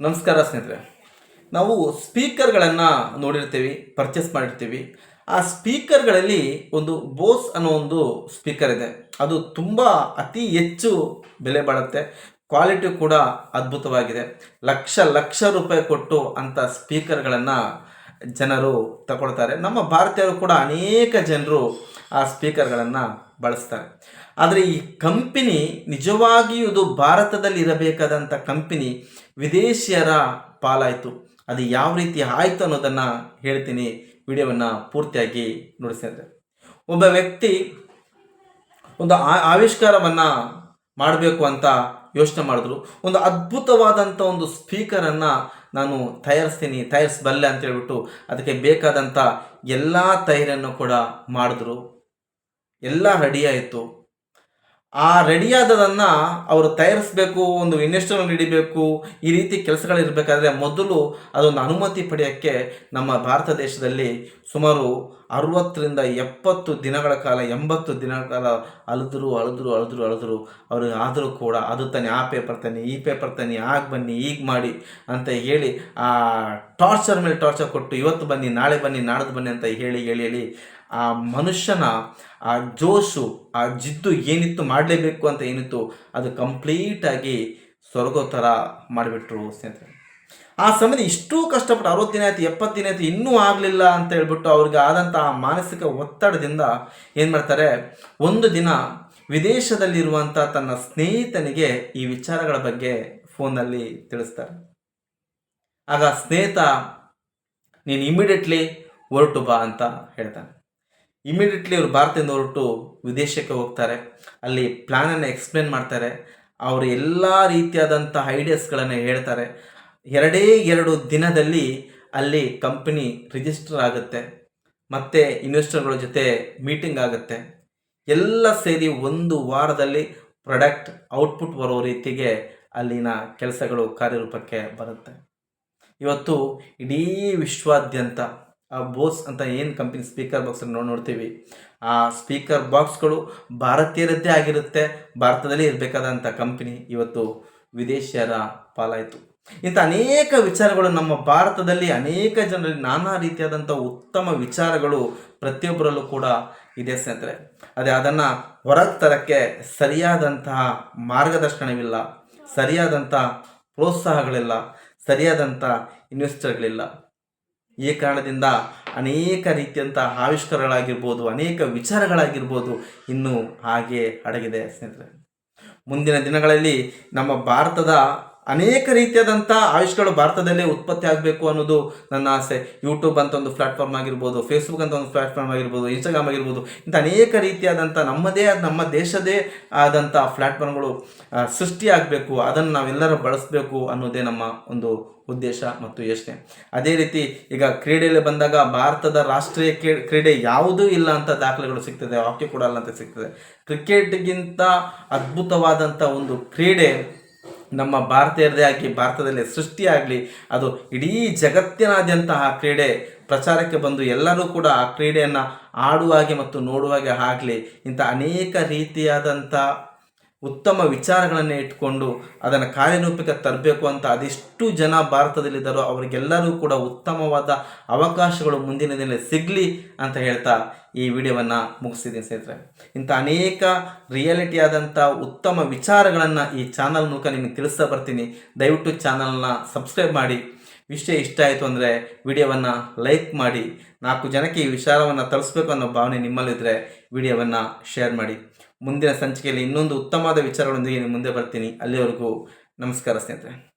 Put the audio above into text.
ನಮಸ್ಕಾರ ಸ್ನೇಹಿತರೆ. ನಾವು ಸ್ಪೀಕರ್ಗಳನ್ನು ನೋಡಿರ್ತೀವಿ ಪರ್ಚೇಸ್ ಮಾಡಿರ್ತೀವಿ. ಆ ಸ್ಪೀಕರ್ಗಳಲ್ಲಿ ಒಂದು ಬೋಸ್ ಅನ್ನೋ ಒಂದು ಸ್ಪೀಕರ್ ಇದೆ. ಅದು ತುಂಬ ಅತಿ ಹೆಚ್ಚು ಬೆಲೆ ಬಾಳುತ್ತೆ. ಕ್ವಾಲಿಟಿ ಕೂಡ ಅದ್ಭುತವಾಗಿದೆ. ಲಕ್ಷ ಲಕ್ಷ ರೂಪಾಯಿ ಕೊಟ್ಟು ಅಂಥ ಸ್ಪೀಕರ್ಗಳನ್ನು ಜನರು ತಗೊಳ್ತಾರೆ. ನಮ್ಮ ಭಾರತೀಯರು ಕೂಡ ಅನೇಕ ಜನರು ಆ ಸ್ಪೀಕರ್ಗಳನ್ನು ಬಳಸ್ತಾರೆ. ಆದರೆ ಈ ಕಂಪನಿ ನಿಜವಾಗಿಯೂ ಇದು ಭಾರತದಲ್ಲಿ ಇರಬೇಕಾದಂಥ ಕಂಪನಿ ವಿದೇಶಿಯರ ಪಾಲಾಯಿತು. ಅದು ಯಾವ ರೀತಿ ಆಯಿತು ಅನ್ನೋದನ್ನು ಹೇಳ್ತೀನಿ. ವಿಡಿಯೋವನ್ನು ಪೂರ್ತಿಯಾಗಿ ನುಡಿಸಿದ್ರೆ ಒಬ್ಬ ವ್ಯಕ್ತಿ ಒಂದು ಆವಿಷ್ಕಾರವನ್ನು ಮಾಡಬೇಕು ಅಂತ ಯೋಚನೆ ಮಾಡಿದ್ರು. ಒಂದು ಅದ್ಭುತವಾದಂಥ ಒಂದು ಸ್ಪೀಕರನ್ನು ನಾನು ತಯಾರಿಸ್ತೀನಿ, ತಯಾರಿಸಬಲ್ಲೆ ಅಂತ ಹೇಳ್ಬಿಟ್ಟು ಅದಕ್ಕೆ ಬೇಕಾದಂಥ ಎಲ್ಲ ತಯಾರಿಯನ್ನು ಕೂಡ ಮಾಡಿದ್ರು. ಎಲ್ಲ ರೆಡಿ ಆಯಿತು ಆ ರೆಡಿಯಾದದನ್ನು ಅವರು ತಯಾರಿಸಬೇಕು, ಒಂದು ಇಂಡಸ್ಟ್ರಿಯಲ್ಲಿ ಹಿಡಿಬೇಕು, ಈ ರೀತಿ ಕೆಲಸಗಳಿರಬೇಕಾದ್ರೆ ಮೊದಲು ಅದೊಂದು ಅನುಮತಿ ಪಡೆಯೋಕ್ಕೆ ನಮ್ಮ ಭಾರತ ದೇಶದಲ್ಲಿ ಸುಮಾರು ಅರವತ್ತರಿಂದ ಎಪ್ಪತ್ತು ದಿನಗಳ ಕಾಲ, ಎಂಬತ್ತು ದಿನಗಳ ಕಾಲ ಅಳಿದ್ರು ಅಳಿದ್ರು ಅಳಿದ್ರು ಅಳಿದ್ರು ಅವರು ಆದರೂ ಕೂಡ ಅದು ತಾನೆ, ಆ ಪೇಪರ್ ತಾನೆ, ಈ ಪೇಪರ್ ತಾನೆ, ಆಗ ಬನ್ನಿ, ಈಗ ಮಾಡಿ ಅಂತ ಹೇಳಿ ಆ ಟಾರ್ಚರ್ ಮೇಲೆ ಟಾರ್ಚರ್ ಕೊಟ್ಟು ಇವತ್ತು ಬನ್ನಿ, ನಾಳೆ ಬನ್ನಿ, ನಾಡ್ದು ಬನ್ನಿ ಅಂತ ಹೇಳಿ ಹೇಳಿ ಹೇಳಿ ಆ ಮನುಷ್ಯನ, ಆ ಜೋಶು, ಆ ಜಿದ್ದು ಏನಿತ್ತು ಮಾಡಲೇಬೇಕು ಅಂತ ಏನಿತ್ತು, ಅದು ಕಂಪ್ಲೀಟಾಗಿ ಸ್ವರ್ಗೋ ಥರ ಮಾಡಿಬಿಟ್ರು ಸ್ನೇಹಿತರೆ. ಆ ಸಮಯದ ಇಷ್ಟು ಕಷ್ಟಪಟ್ಟು ಅರವತ್ತು ದಿನ ಆಯ್ತು, ಎಪ್ಪತ್ತು ದಿನ ಆಯ್ತು, ಇನ್ನೂ ಆಗಲಿಲ್ಲ ಅಂತ ಹೇಳ್ಬಿಟ್ಟು ಅವ್ರಿಗೆ ಆದಂಥ ಆ ಮಾನಸಿಕ ಒತ್ತಡದಿಂದ ಏನು ಮಾಡ್ತಾರೆ, ಒಂದು ದಿನ ವಿದೇಶದಲ್ಲಿರುವಂಥ ತನ್ನ ಸ್ನೇಹಿತನಿಗೆ ಈ ವಿಚಾರಗಳ ಬಗ್ಗೆ ಫೋನಲ್ಲಿ ತಿಳಿಸ್ತಾರೆ. ಆಗ ಸ್ನೇಹಿತ, ನೀನು ಇಮಿಡಿಯೇಟ್ಲಿ ಹೊರಟು ಬಾ ಅಂತ ಹೇಳ್ತಾನೆ. ಇಮಿಡಿಯೇಟ್ಲಿ ಅವರು ಭಾರತದಿಂದ ಹೊರಟು ವಿದೇಶಕ್ಕೆ ಹೋಗ್ತಾರೆ. ಅಲ್ಲಿ ಪ್ಲ್ಯಾನನ್ನು ಎಕ್ಸ್ಪ್ಲೇನ್ ಮಾಡ್ತಾರೆ. ಅವರು ಎಲ್ಲ ರೀತಿಯಾದಂಥ ಐಡಿಯಾಸ್ಗಳನ್ನು ಹೇಳ್ತಾರೆ. ಎರಡೇ ಎರಡು ದಿನದಲ್ಲಿ ಅಲ್ಲಿ ಕಂಪನಿ ರಿಜಿಸ್ಟರ್ ಆಗುತ್ತೆ. ಮತ್ತು ಇನ್ವೆಸ್ಟರ್ಗಳ ಜೊತೆ ಮೀಟಿಂಗ್ ಆಗುತ್ತೆ. ಎಲ್ಲ ಸೇರಿ ಒಂದು ವಾರದಲ್ಲಿ ಪ್ರಾಡಕ್ಟ್ ಔಟ್ಪುಟ್ ಬರೋ ರೀತಿಗೆ ಅಲ್ಲಿನ ಕೆಲಸಗಳು ಕಾರ್ಯರೂಪಕ್ಕೆ ಬರುತ್ತೆ. ಇವತ್ತು ಇಡೀ ವಿಶ್ವಾದ್ಯಂತ ಆ ಬೋಸ್ ಅಂತ ಏನು ಕಂಪ್ನಿ ಸ್ಪೀಕರ್ ಬಾಕ್ಸ್ ನೋಡಿ ನೋಡ್ತೀವಿ? ಆ ಸ್ಪೀಕರ್ ಬಾಕ್ಸ್ಗಳು ಭಾರತೀಯರದ್ದೇ ಆಗಿರುತ್ತೆ, ಭಾರತದಲ್ಲಿ ಇರಬೇಕಾದಂಥ ಕಂಪನಿ ಇವತ್ತು ವಿದೇಶಿಯರ ಪಾಲಾಯಿತು. ಇಂಥ ಅನೇಕ ವಿಚಾರಗಳು ನಮ್ಮ ಭಾರತದಲ್ಲಿ ಅನೇಕ ಜನರಲ್ಲಿ ನಾನಾ ರೀತಿಯಾದಂಥ ಉತ್ತಮ ವಿಚಾರಗಳು ಪ್ರತಿಯೊಬ್ಬರಲ್ಲೂ ಕೂಡ ಇದೆ ಸ್ನೇಹಿತರೆ. ಅದೇ ಅದನ್ನು ಹೊರಗೆ ತರಕ್ಕೆ ಸರಿಯಾದಂತಹ ಮಾರ್ಗದರ್ಶನವಿಲ್ಲ ಸರಿಯಾದಂಥ ಪ್ರೋತ್ಸಾಹಗಳಿಲ್ಲ ಸರಿಯಾದಂಥ ಇನ್ವೆಸ್ಟರ್ಗಳಿಲ್ಲ ಈ ಕಾರಣದಿಂದ ಅನೇಕ ರೀತಿಯಂಥ ಆವಿಷ್ಕಾರಗಳಾಗಿರ್ಬೋದು, ಅನೇಕ ವಿಚಾರಗಳಾಗಿರ್ಬೋದು ಇನ್ನೂ ಹಾಗೆ ಅಡಗಿದೆ ಸ್ನೇಹಿತರೆ. ಮುಂದಿನ ದಿನಗಳಲ್ಲಿ ನಮ್ಮ ಭಾರತದ ಅನೇಕ ರೀತಿಯಾದಂಥ ಆಯುಷ್ಗಳು ಭಾರತದಲ್ಲೇ ಉತ್ಪತ್ತಿ ಆಗಬೇಕು ಅನ್ನೋದು ನನ್ನ ಆಸೆ. ಯೂಟ್ಯೂಬ್ ಅಂತ ಒಂದು ಪ್ಲಾಟ್ಫಾರ್ಮ್ ಆಗಿರ್ಬೋದು ಫೇಸ್ಬುಕ್ ಅಂತ ಒಂದು ಪ್ಲಾಟ್ಫಾರ್ಮ್ ಆಗಿರ್ಬೋದು ಇನ್ಸ್ಟಾಗ್ರಾಮ್ ಆಗಿರ್ಬೋದು ಇಂಥ ಅನೇಕ ರೀತಿಯಾದಂಥ ನಮ್ಮದೇ ಆದ, ನಮ್ಮ ದೇಶದೇ ಆದಂಥ ಪ್ಲಾಟ್ಫಾರ್ಮ್ಗಳು ಸೃಷ್ಟಿಯಾಗಬೇಕು ಅದನ್ನು ನಾವೆಲ್ಲರೂ ಬಳಸಬೇಕು ಅನ್ನೋದೇ ನಮ್ಮ ಒಂದು ಉದ್ದೇಶ ಮತ್ತು ಯೋಚನೆ. ಅದೇ ರೀತಿ ಈಗ ಕ್ರೀಡೆಯಲ್ಲಿ ಬಂದಾಗ ಭಾರತದ ರಾಷ್ಟ್ರೀಯ ಕ್ರೀಡೆ ಯಾವುದೂ ಇಲ್ಲ ಅಂತ ದಾಖಲೆಗಳು ಸಿಗ್ತದೆ ಹಾಕಿ ಕೂಡ ಅಲ್ಲ ಅಂತ ಸಿಗ್ತದೆ ಕ್ರಿಕೆಟ್ಗಿಂತ ಅದ್ಭುತವಾದಂಥ ಒಂದು ಕ್ರೀಡೆ ನಮ್ಮ ಭಾರತೀಯರದೇ ಆಗಿ ಭಾರತದಲ್ಲಿ ಸೃಷ್ಟಿಯಾಗಲಿ ಅದು ಇಡೀ ಜಗತ್ತಿನಾದ್ಯಂತಹ ಕ್ರೀಡೆ ಪ್ರಚಾರಕ್ಕೆ ಬಂದು ಎಲ್ಲರೂ ಕೂಡ ಆ ಕ್ರೀಡೆಯನ್ನು ಆಡುವಾಗೆ ಮತ್ತು ನೋಡುವಾಗೆ ಆಗಲಿ, ಇಂಥ ಅನೇಕ ರೀತಿಯಾದಂಥ ಉತ್ತಮ ವಿಚಾರಗಳನ್ನು ಇಟ್ಕೊಂಡು ಅದನ್ನು ಕಾರ್ಯರೂಪಕ್ಕೆ ತರಬೇಕು ಅಂತ ಅದೆಷ್ಟು ಜನ ಭಾರತದಲ್ಲಿದ್ದಾರೋ ಅವರಿಗೆಲ್ಲರೂ ಕೂಡ ಉತ್ತಮವಾದ ಅವಕಾಶಗಳು ಮುಂದಿನ ದಿನ ಸಿಗಲಿ ಅಂತ ಹೇಳ್ತಾ ಈ ವಿಡಿಯೋವನ್ನು ಮುಗಿಸಿದ್ದೀನಿ ಸ್ನೇಹಿತರೆ. ಇಂಥ ಅನೇಕ ರಿಯಾಲಿಟಿ ಆದಂಥ ಉತ್ತಮ ವಿಚಾರಗಳನ್ನು ಈ ಚಾನಲ್ ಮೂಲಕ ನಿಮಗೆ ತಿಳಿಸ್ತಾ ಬರ್ತೀನಿ. ದಯವಿಟ್ಟು ಚಾನಲ್ನ ಸಬ್ಸ್ಕ್ರೈಬ್ ಮಾಡಿ. ವಿಷಯ ಇಷ್ಟ ಆಯಿತು ಅಂದರೆ ವಿಡಿಯೋವನ್ನು ಲೈಕ್ ಮಾಡಿ. ನಾಲ್ಕು ಜನಕ್ಕೆ ಈ ವಿಚಾರವನ್ನು ತಳಿಸ್ಬೇಕು ಅನ್ನೋ ಭಾವನೆ ನಿಮ್ಮಲ್ಲಿದ್ದರೆ ವಿಡಿಯೋವನ್ನು ಶೇರ್ ಮಾಡಿ. ಮುಂದಿನ ಸಂಚಿಕೆಯಲ್ಲಿ ಇನ್ನೊಂದು ಉತ್ತಮವಾದ ವಿಚಾರಗಳೊಂದಿಗೆ ಮುಂದೆ ಬರ್ತೀನಿ. ಅಲ್ಲಿವರೆಗೂ ನಮಸ್ಕಾರ ಸ್ನೇಹಿತರೆ.